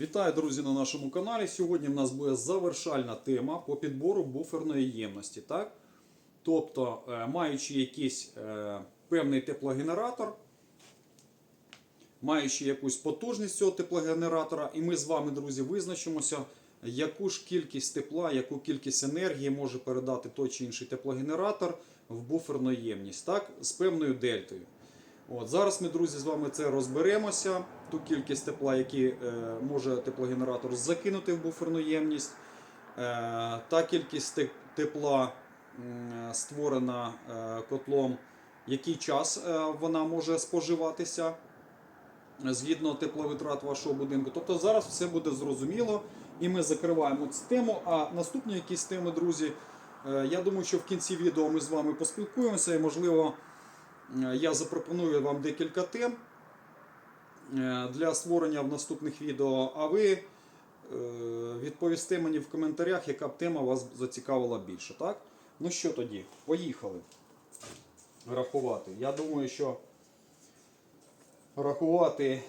Вітаю, друзі, на нашому каналі. Сьогодні в нас буде завершальна тема по підбору буферної ємності. Так? Тобто, е, маючи якийсь е, певний теплогенератор, маючи якусь потужність цього теплогенератора, і ми з вами, друзі, визначимося, яку ж кількість тепла, яку кількість енергії може передати той чи інший теплогенератор в буферну ємність, так? з певною дельтою. От, Зараз ми, друзі, з вами це розберемося. Ту кількість тепла, які е, може теплогенератор закинути в буферну ємність. Е, та кількість тепла створена е, котлом, який час вона може споживатися згідно тепловитрат вашого будинку. Тобто зараз все буде зрозуміло і ми закриваємо цю тему. А наступні якісь теми, друзі, я думаю, що в кінці відео ми з вами поспілкуємося і, можливо, Я запропоную вам декілька тем для створення в наступних відео, а ви е, відповісте мені в коментарях, яка б тема вас зацікавила більше. Так? Ну що тоді, поїхали рахувати. Я думаю, що рахувати е,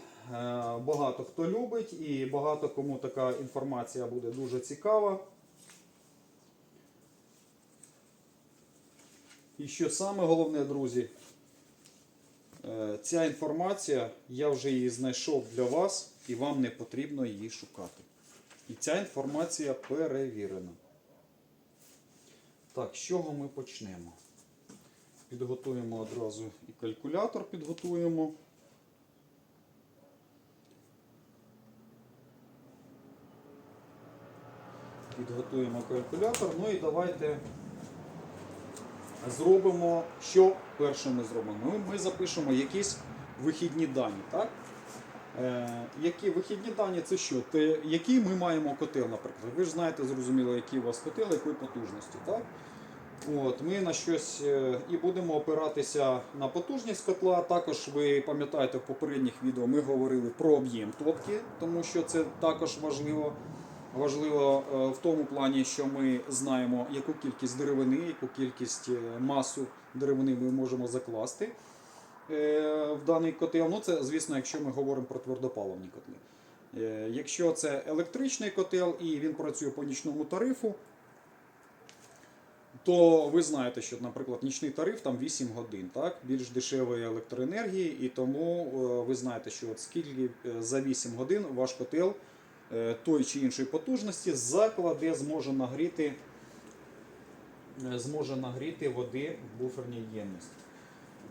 багато хто любить і багато кому така інформація буде дуже цікава. І що саме головне, друзі, Е, Ця інформація, я вже її знайшов для вас, і вам не потрібно її шукати. І ця інформація перевірена. Так, з чого ми почнемо? Підготуємо одразу і калькулятор підготуємо. Підготуємо калькулятор. Ну і давайте зробимо, що перше ми зробимо? Ми, ми запишемо якісь вихідні дані. Так? Е, які вихідні дані це що? Те, який ми маємо котел, наприклад. Ви ж знаєте, зрозуміло, який у вас котел, якої потужності. Так? От, Ми на щось е, і будемо опиратися на потужність котла. Також ви пам'ятаєте, в попередніх відео ми говорили про об'єм топки, тому що це також важливо. Важливо е, в тому плані, що ми знаємо, яку кількість деревини, яку кількість е, масу деревини ми можемо закласти е, в даний котел. Ну, це, звісно, якщо ми говоримо про твердопаливні котли. Е, Якщо це електричний котел і він працює по нічному тарифу, то ви знаєте, що, наприклад, нічний тариф там 8 годин, так? більш дешевої електроенергії, і тому е, ви знаєте, що от скільки за 8 годин ваш котел той чи іншої потужності закладе, зможе нагріти, зможе нагріти води в буферній ємності.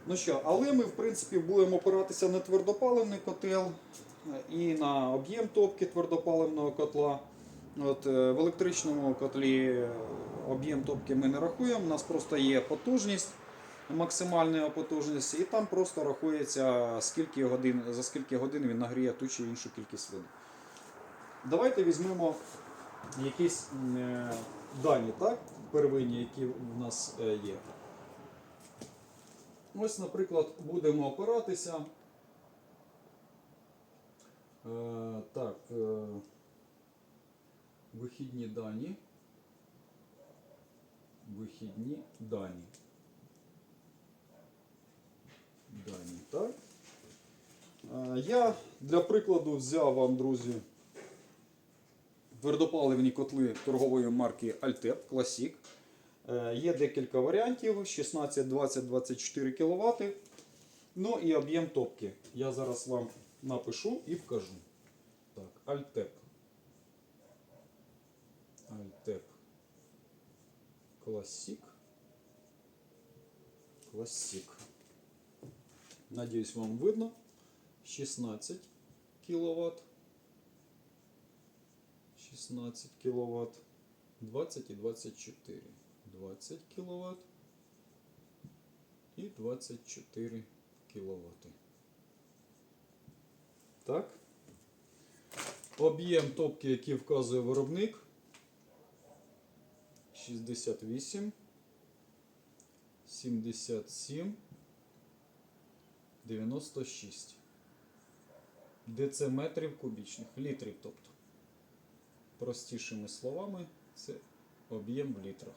Ну що, але ми в принципі будемо опиратися на твердопаливний котел е, і на об'єм топки твердопаливного котла. От, е, в електричному котлі е, об'єм топки ми не рахуємо, у нас просто є потужність, максимальна потужність, і там просто рахується, скільки годин, за скільки годин він нагріє ту чи іншу кількість води. Давайте візьмемо якісь е, дані, так? Первинні, які в нас е, є. Ось, наприклад, будемо опиратися. Е, так, е, вихідні дані. Вихідні дані. Дані, так. Я для прикладу взяв вам, друзі, твердопаливні котли торгової марки Altep Classic. Е, Є декілька варіантів: 16, 20, 24 кВт. Ну і об'єм топки. Я зараз вам напишу і вкажу. Так, Altep. Altep Classic. Classic. Надіюсь, вам видно. 16 кВт. 16 кВт. 20 і 24. 20 кВт і 24 кВт. Так. Об'єм топки, який вказує виробник. 68, 77, 96 дециметрів кубічних, літрів, тобто. Простішими словами, це об'єм в літрах.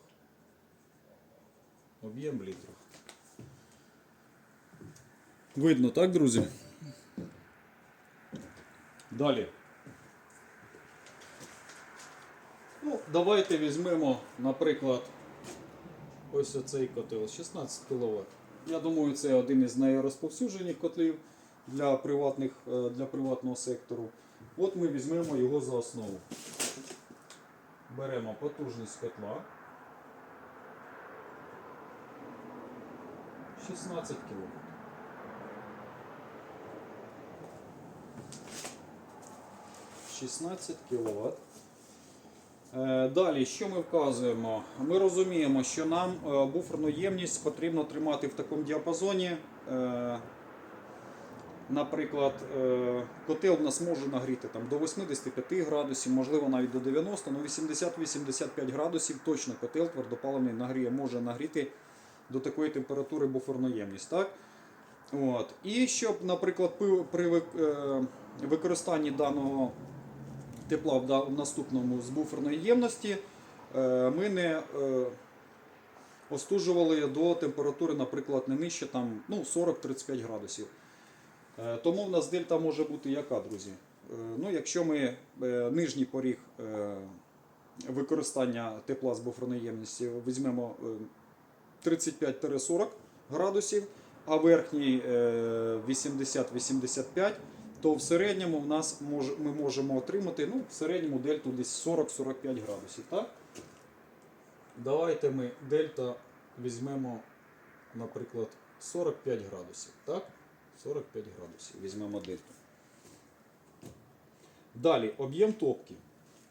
Об'єм в літрах. Видно, так, друзі? Далі. Ну, давайте візьмемо, наприклад, ось оцей котел 16 кВт. Я думаю, це один із найрозповсюджених котлів для, приватних, е, для приватного сектору. От ми візьмемо його за основу. Беремо потужність котла. 16 кВт. 16 кВт. Е, Далі, що ми вказуємо? Ми розуміємо, що нам е, буферну ємність потрібно тримати в такому діапазоні. Наприклад, е, котел в нас може нагріти там, до 85 градусів, можливо навіть до 90, ну 80-85 градусів точно котел твердопаливний нагріє, може нагріти до такої температури буферну ємність. Так? От. І щоб, наприклад, при е, використанні даного тепла в наступному з буферної ємності е, ми не остужували до температури, наприклад, не нижче там, ну, 40-35 градусів. Е, Тому в нас дельта може бути яка, друзі? Е, Ну, якщо ми е, нижній поріг використання тепла з буферної ємності візьмемо е, 35-40 градусів, а верхній е, 80-85, то в середньому в нас ми можемо отримати ну, в середньому дельту десь 40-45 градусів. Так? Давайте ми дельта візьмемо, наприклад, 45 градусів. Так? 45 градусів. Візьмемо дельту. Далі, об'єм топки.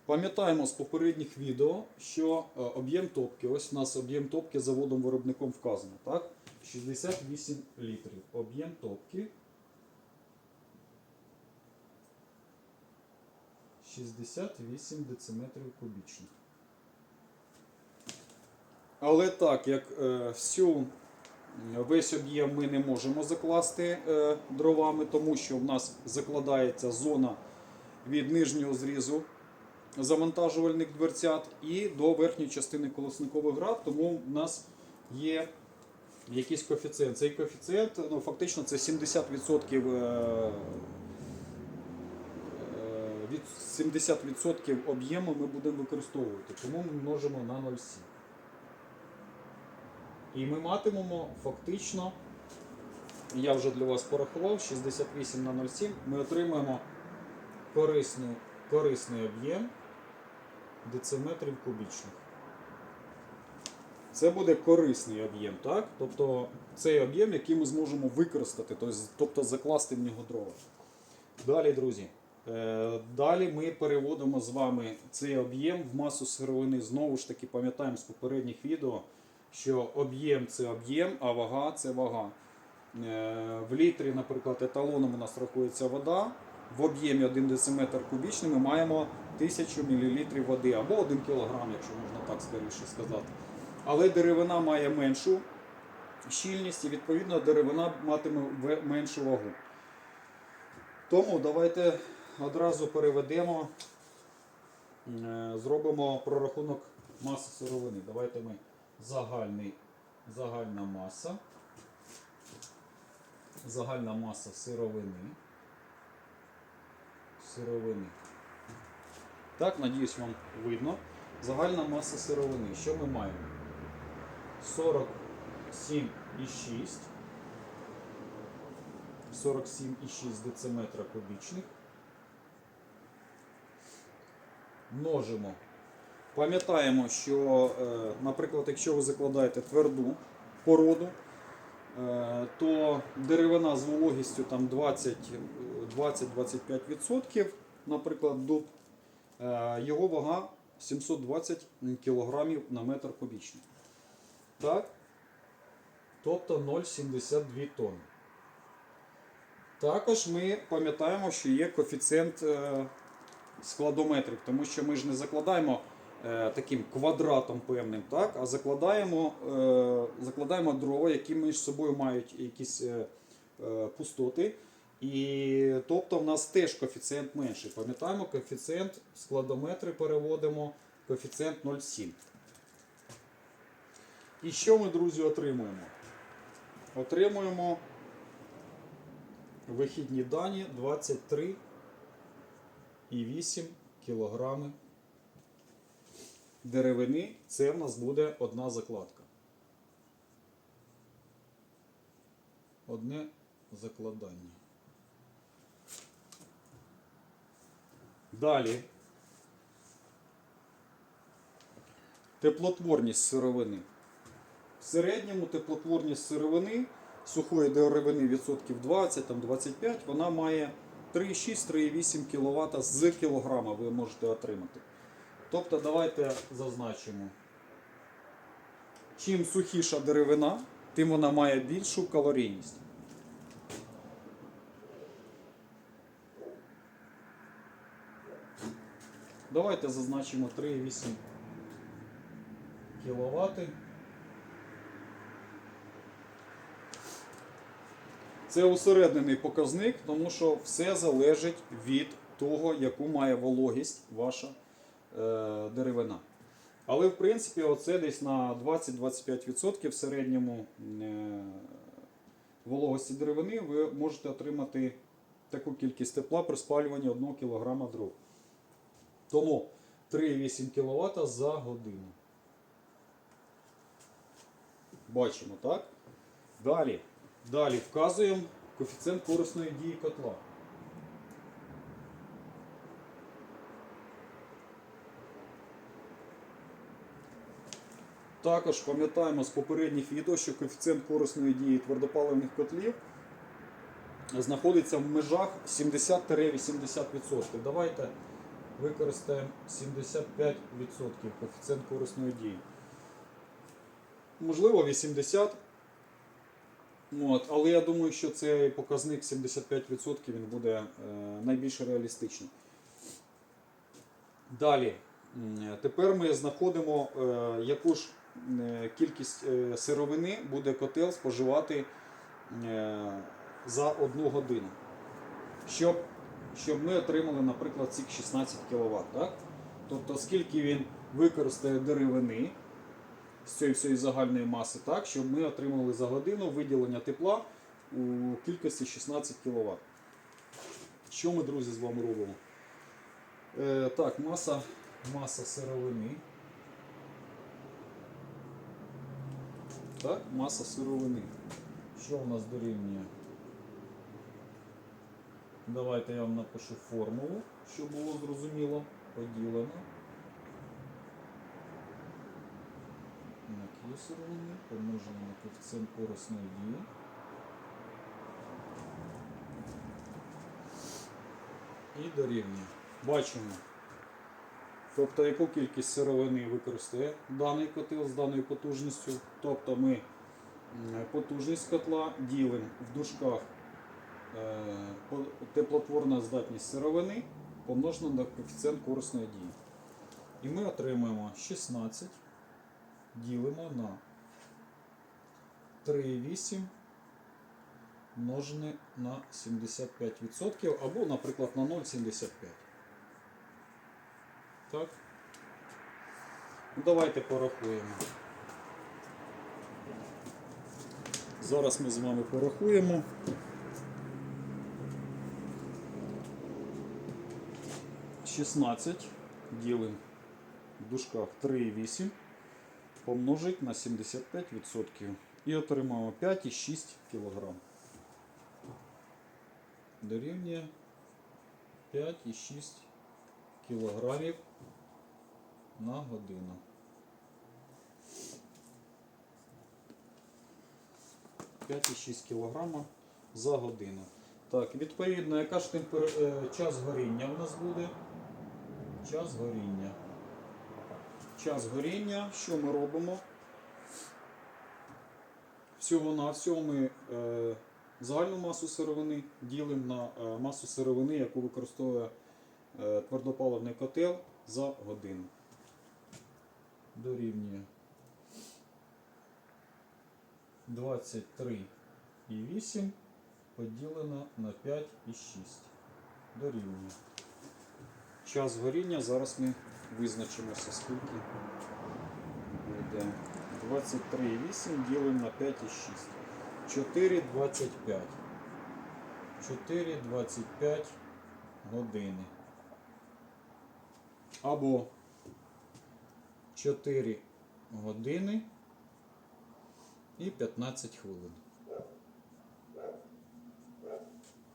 Пам'ятаємо з попередніх відео, що е, об'єм топки, ось у нас об'єм топки заводом-виробником вказано, так? 68 літрів. Об'єм топки 68 дециметрів кубічних. Але так, як е, всю Весь об'єм ми не можемо закласти е, дровами, тому що в нас закладається зона від нижнього зрізу завантажувальних дверцят і до верхньої частини колесникових град, тому в нас є якийсь коефіцієнт. Цей коефіцієнт ну, фактично це 70% е, е, від 70% об'єму ми будемо використовувати, тому ми множимо на 0,7. І ми матимемо фактично, я вже для вас порахував, 68 на 0,7, ми отримаємо корисну, корисний об'єм дециметрів кубічних. Це буде корисний об'єм, так? Тобто цей об'єм, який ми зможемо використати, тобто- тобто закласти в нього дрова. Далі, друзі. е, Далі ми переводимо з вами цей об'єм в масу сировини. Знову ж таки, пам'ятаємо з попередніх відео, що об'єм це об'єм, а вага це вага. Е, В літрі, наприклад, еталоном у нас рахується вода. В об'ємі 1 дециметр кубічний ми маємо 1000 мл води або 1 кг, якщо можна так скоріше сказати. Але деревина має меншу щільність і відповідно деревина матиме меншу вагу. Тому давайте одразу переведемо, е, зробимо прорахунок маси сировини. Давайте ми загальний, загальна маса. Загальна маса сировини. Сировини. Так, надіюсь, вам видно. Загальна маса сировини. Що ми маємо? 47,6. 47,6 дециметра кубічних. Множимо. Пам'ятаємо, що, е, наприклад, якщо ви закладаєте тверду породу, е, то деревина з вологістю там 20, е, 20-25%, наприклад, дуб, е, його вага 720 кг на метр кубічний. Так? Тобто 0,72 тонни. Також ми пам'ятаємо, що є коефіцієнт складометрів, тому що ми ж не закладаємо таким квадратом певним, так? а закладаємо, е, закладаємо дрова, які між собою мають якісь е, е, пустоти. І тобто в нас теж коефіцієнт менший. Пам'ятаємо, коефіцієнт в складометри переводимо коефіцієнт 0,7. І що ми, друзі, отримуємо? Отримуємо вихідні дані 23,8 кілограми деревини це в нас буде одна закладка. Одне закладання. Далі. Теплотворність сировини. В середньому теплотворність сировини, сухої деревини відсотків 20, там 25, вона має 3,6-3,8 кВт з кілограма ви можете отримати. Тобто давайте зазначимо. Чим сухіша деревина, тим вона має більшу калорійність. Давайте зазначимо 3,8 кВт. Це усереднений показник, тому що все залежить від того, яку має вологість ваша деревина. Але в принципі, оце десь на 20-25% в середньому е, вологості деревини ви можете отримати таку кількість тепла при спалюванні 1 кг дров. Тому 3,8 кВт за годину. Бачимо, так? Далі. Далі вказуємо коефіцієнт корисної дії котла. Також пам'ятаємо з попередніх відео, що коефіцієнт корисної дії твердопаливних котлів знаходиться в межах 70-80%. Давайте використаємо 75% коефіцієнт корисної дії. Можливо, 80%. От, але я думаю, що цей показник 75% він буде е, найбільш реалістичним. Далі. М, Тепер ми знаходимо, е, яку ж е, кількість е, сировини буде котел споживати е, за одну годину. Щоб, щоб ми отримали, наприклад, цих 16 кВт. Так? Тобто, скільки він використає деревини з цієї всієї загальної маси, так, щоб ми отримали за годину виділення тепла у кількості 16 кВт. Що ми, друзі, з вами робимо? Е, так, маса, маса сировини. Так, маса сировини. Що в нас дорівнює? Давайте я вам напишу формулу, щоб було зрозуміло. Поділено. на сировини помножено на коефіцієнт корисної дії. І дорівнює. Бачимо. Тобто, яку кількість сировини використає даний котел з даною потужністю. Тобто ми потужність котла ділимо в дужках е, теплотворна здатність сировини помножено на коефіцієнт корисної дії. І ми отримуємо 16 ділимо на 3,8 множене на 75% або, наприклад, на 0,75. Так. Ну, Давайте порахуємо. Зараз ми з вами порахуємо. Шістнадцять ділимо в дужках 3,8 помножить на 75% і отримаємо 5,6 кг. Дорівнює 5,6 кг на годину. П'ять і 6 кг за годину. Так, відповідно, яка ж темпер... е, час горіння у нас буде? Час горіння час горіння. Що ми робимо? Всього на всього ми е, загальну масу сировини ділимо на е, масу сировини, яку використовує твердопаливний котел за годину. Дорівнює 23,8 поділено на 5,6. Дорівнює. Час горіння зараз ми визначимося, скільки буде 23,8 ділимо на 5,6. 4,25. 4,25 години. Або 4 години і 15 хвилин.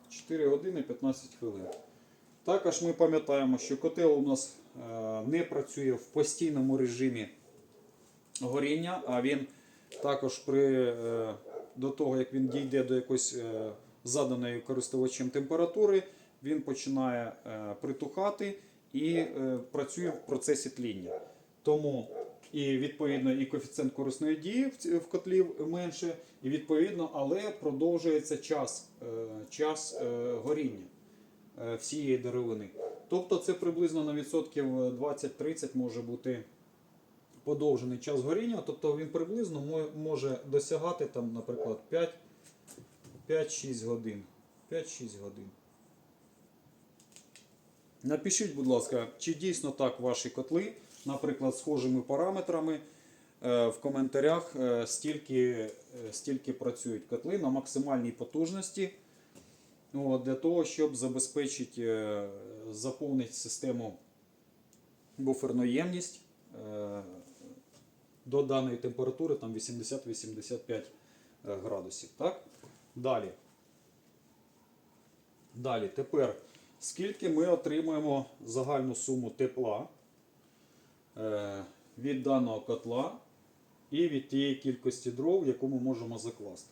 4 години 15 хвилин. Також ми пам'ятаємо, що котел у нас е, не працює в постійному режимі горіння, а він також при, е, до того, як він дійде до якоїсь е, заданої користувачем температури, він починає притухати і е, працює в процесі тління. Тому і відповідно і коефіцієнт корисної дії в котлів менше, і відповідно, але продовжується час, е, час е, горіння е, всієї деревини. Тобто це приблизно на відсотків 20-30 може бути подовжений час горіння, тобто він приблизно може досягати там, наприклад, 5-6 годин. 5-6 годин. Напишіть, будь ласка, чи дійсно так ваші котли, наприклад, схожими параметрами е, в коментарях, е, стільки, е, стільки працюють котли на максимальній потужності. Для того, щоб забезпечити, заповнити систему буферну ємність е, до даної температури там 80-85 градусів. Так? Далі. Далі, тепер, скільки ми отримаємо загальну суму тепла е, від даного котла і від тієї кількості дров, яку ми можемо закласти.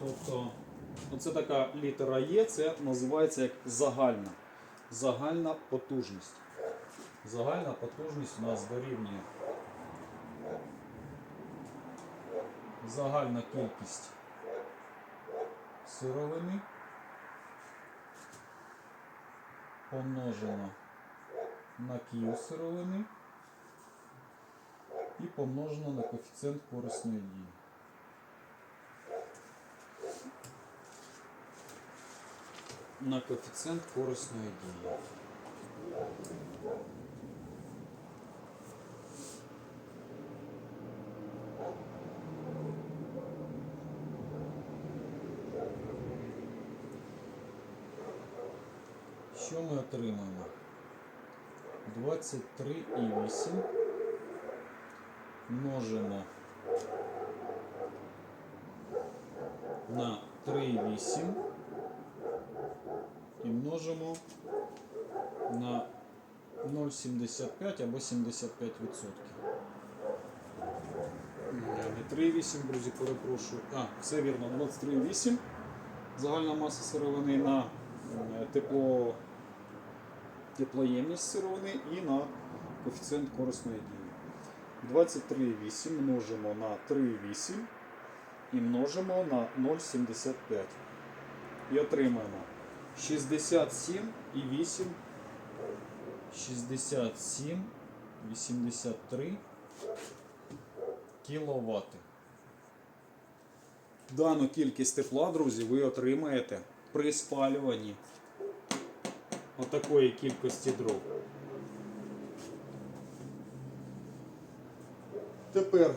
Тобто, оце така літера Є, це називається як загальна. Загальна потужність. Загальна потужність у нас дорівнює загальна кількість сировини помножено на кіл сировини і помножено на коефіцієнт корисної дії. На коефіцієнт корисної дії. Що ми отримаємо? 23,8 множимо на 3,8 і множимо на 0,75 або 75%. Не 3,8, друзі, перепрошую. А, все вірно, 23,8. Загальна маса сировини на е, тепло, теплоємність сировини і на коефіцієнт корисної дії. 23,8 множимо на 3,8 і множимо на 0,75. І отримаємо 67,8 67 83 кіловати. Дану кількість тепла, друзі, ви отримаєте при спалюванні отакої кількості дров. Тепер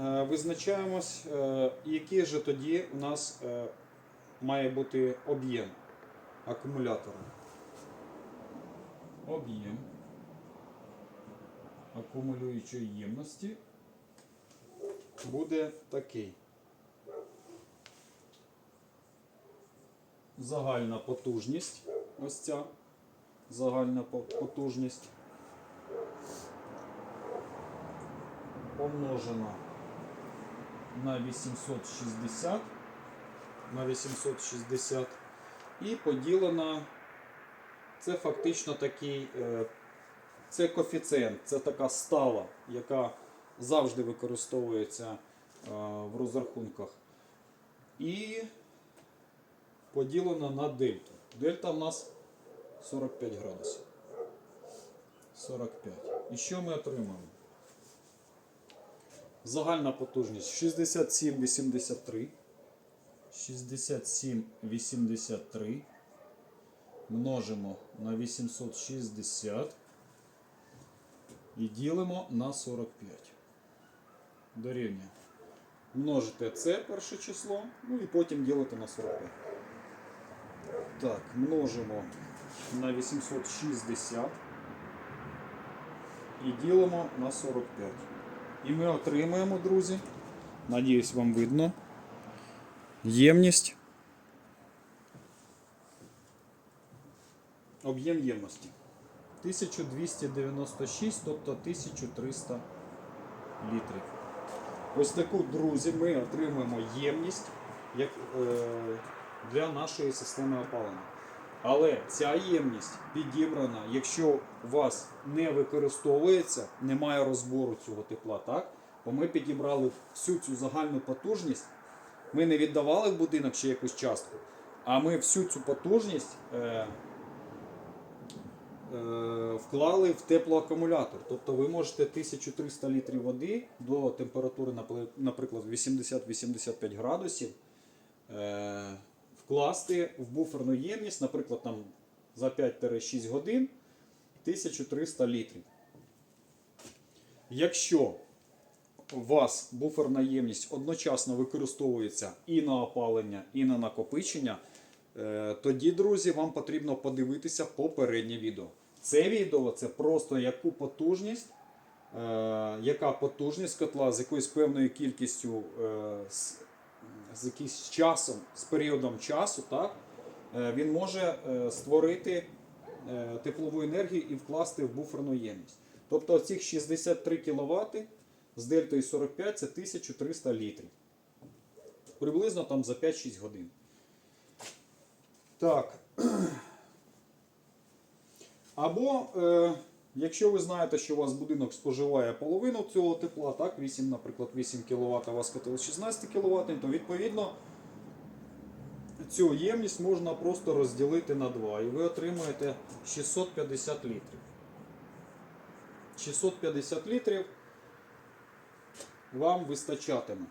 е, визначаємось, е, який же тоді у нас е, має бути об'єм акумулятора. Об'єм акумулюючої ємності буде такий. Загальна потужність. Ось ця загальна потужність. Помножена на 860 на 860 і поділена. Це фактично такий, е, це коефіцієнт, це така стала, яка завжди використовується е, в розрахунках. І поділена на дельту. Дельта в нас 45 градусів. 45. І що ми отримаємо? Загальна потужність 67,83. 67,83 множимо на 860 і ділимо на 45. Дорівнює. Множите це перше число, ну і потім ділите на 45. Так, множимо на 860 і ділимо на 45. І ми отримаємо, друзі, надіюсь, вам видно, ємність. Об'єм ємності. 1296, тобто 1300 літрів. Ось таку, друзі, ми отримуємо ємність е, для нашої системи опалення. Але ця ємність підібрана, якщо у вас не використовується, немає розбору цього тепла, так? Бо ми підібрали всю цю загальну потужність. Ми не віддавали в будинок ще якусь частку, а ми всю цю потужність е, е, вклали в теплоакумулятор. Тобто ви можете 1300 літрів води до температури, наприклад, 80-85 градусів е, вкласти в буферну ємність, наприклад, там за 5-6 годин 1300 літрів. Якщо у вас буферна ємність одночасно використовується і на опалення, і на накопичення, е, тоді, друзі, вам потрібно подивитися попереднє відео. Це відео це просто яку потужність, е, яка потужність котла з якоюсь певною кількістю, е, з, якимось часом, з періодом часу, так, е, він може е, створити е, теплову енергію і вкласти в буферну ємність. Тобто цих 63 кВт з дельтою 45 це 1300 літрів. Приблизно там за 5-6 годин. Так. Або, якщо ви знаєте, що у вас будинок споживає половину цього тепла, так, 8, наприклад, 8 кВт, у вас котел 16 кВт, то відповідно цю ємність можна просто розділити на 2 і ви отримуєте 650 літрів. 650 літрів вам вистачатиме.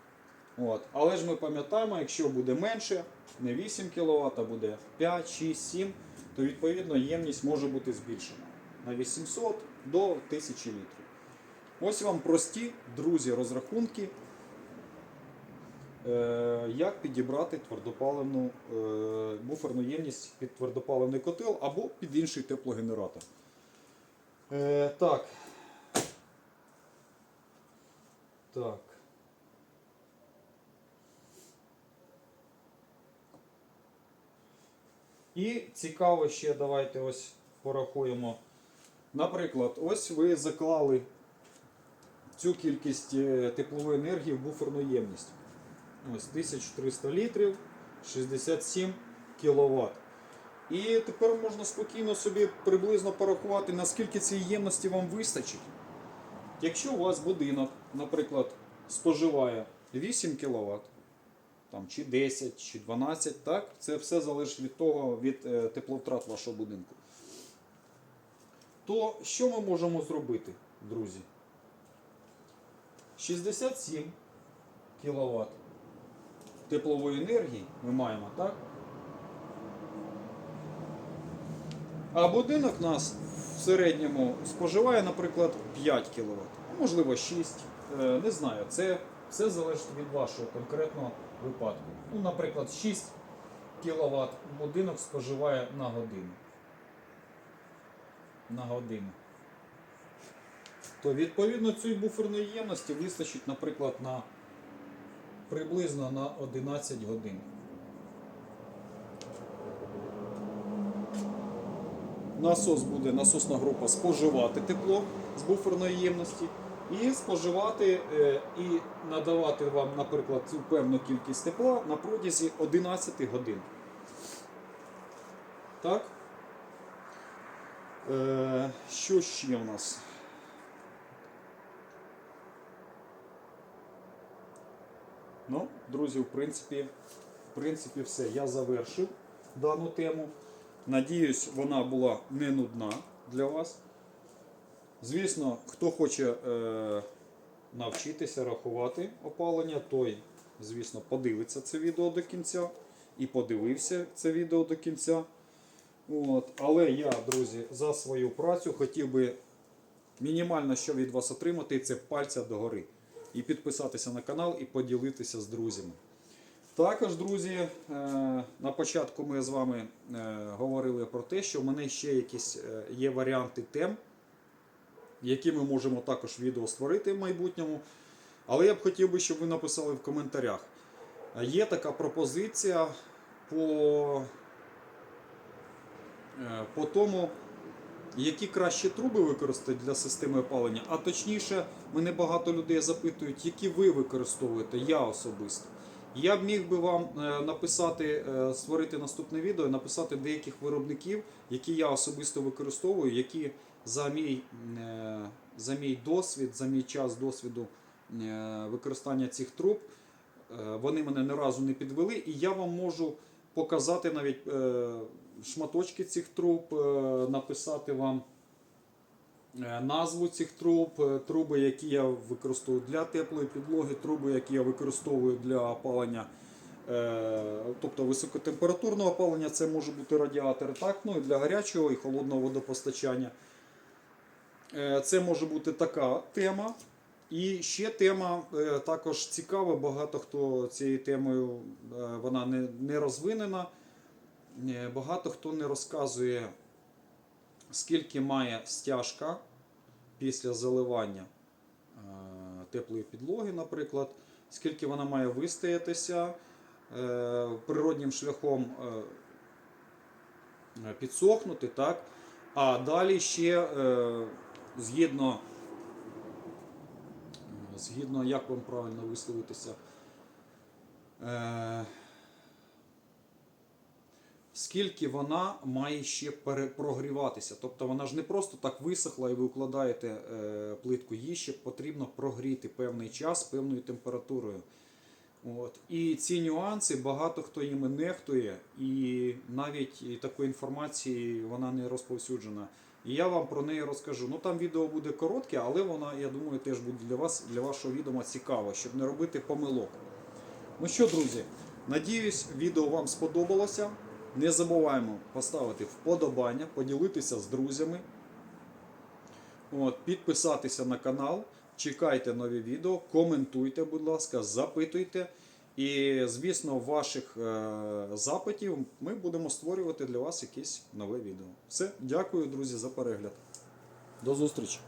От. Але ж ми пам'ятаємо, якщо буде менше, не 8 кВт, а буде 5, 6, 7, то відповідно ємність може бути збільшена на 800 до 1000 літрів. Ось вам прості, друзі, розрахунки, е, як підібрати твердопаливну е, буферну ємність під твердопаливний котел або під інший теплогенератор. Е, так. Так. І цікаво ще давайте ось порахуємо. Наприклад, ось ви заклали цю кількість е, теплової енергії в буферну ємність. Ось 1300 літрів, 67 кВт. І тепер можна спокійно собі приблизно порахувати, наскільки цієї ємності вам вистачить. Якщо у вас будинок, наприклад, споживає 8 кВт, там, чи 10, чи 12, так? це все залежить від того, від е, тепловтрат вашого будинку. То що ми можемо зробити, друзі? 67 кВт теплової енергії ми маємо, так? А будинок нас в середньому споживає, наприклад, 5 кВт, а можливо 6. Е, Не знаю, це все залежить від вашого конкретного випадку. Ну, наприклад, 6 кВт будинок споживає на годину. На годину. То відповідно цієї буферної ємності вистачить, наприклад, на приблизно на 11 годин. Насос буде насосна група споживати тепло з буферної ємності і споживати е, і надавати вам, наприклад, цю певну кількість тепла на протязі 11 годин. Так? Е, що ще в нас? Ну, друзі, в принципі, в принципі, все. Я завершив дану тему. Надіюсь, вона була не нудна для вас. Звісно, хто хоче е, навчитися рахувати опалення, той, звісно, подивиться це відео до кінця і подивився це відео до кінця. От. Але я, друзі, за свою працю хотів би мінімально що від вас отримати, це пальця догори. І підписатися на канал і поділитися з друзями. Також, друзі, е, на початку ми з вами е, говорили про те, що в мене ще якісь е, є варіанти тем, які ми можемо також відео створити в майбутньому. Але я б хотів би, щоб ви написали в коментарях. Є така пропозиція по, по тому, які кращі труби використати для системи опалення. А точніше, мене багато людей запитують, які ви використовуєте, я особисто. Я б міг би вам е, написати, е, створити наступне відео, написати деяких виробників, які я особисто використовую, які за мій, е, за мій досвід, за мій час досвіду е, використання цих труб, е, вони мене ні разу не підвели, і я вам можу показати навіть е, шматочки цих труб, е, написати вам е, назву цих труб, е, труби, які я використовую для теплої підлоги, труби, які я використовую для опалення. Тобто високотемпературного опалення, це може бути радіатор, так, ну і для гарячого і холодного водопостачання. Це може бути така тема. І ще тема також цікава, багато хто цією темою вона не, не розвинена. Е, Багато хто не розказує, скільки має стяжка після заливання е, теплої підлоги, наприклад, скільки вона має вистоятися е, природнім шляхом підсохнути, так? а далі ще згідно, згідно, як вам правильно висловитися, скільки вона має ще перепрогріватися. Тобто вона ж не просто так висохла і ви укладаєте е, плитку, її ще потрібно прогріти певний час певною температурою. От. І ці нюанси багато хто їми нехтує, і навіть такої інформації вона не розповсюджена. І я вам про неї розкажу. Ну там відео буде коротке, але вона, я думаю, теж буде для вас, для вашого відома цікаво, щоб не робити помилок. Ну що, друзі, надіюсь, відео вам сподобалося. Не забуваємо поставити вподобання, поділитися з друзями, От, підписатися на канал. Чекайте нові відео, коментуйте, будь ласка, запитуйте. І, звісно, ваших е, запитів ми будемо створювати для вас якесь нове відео. Все, дякую, друзі, за перегляд. До зустрічі!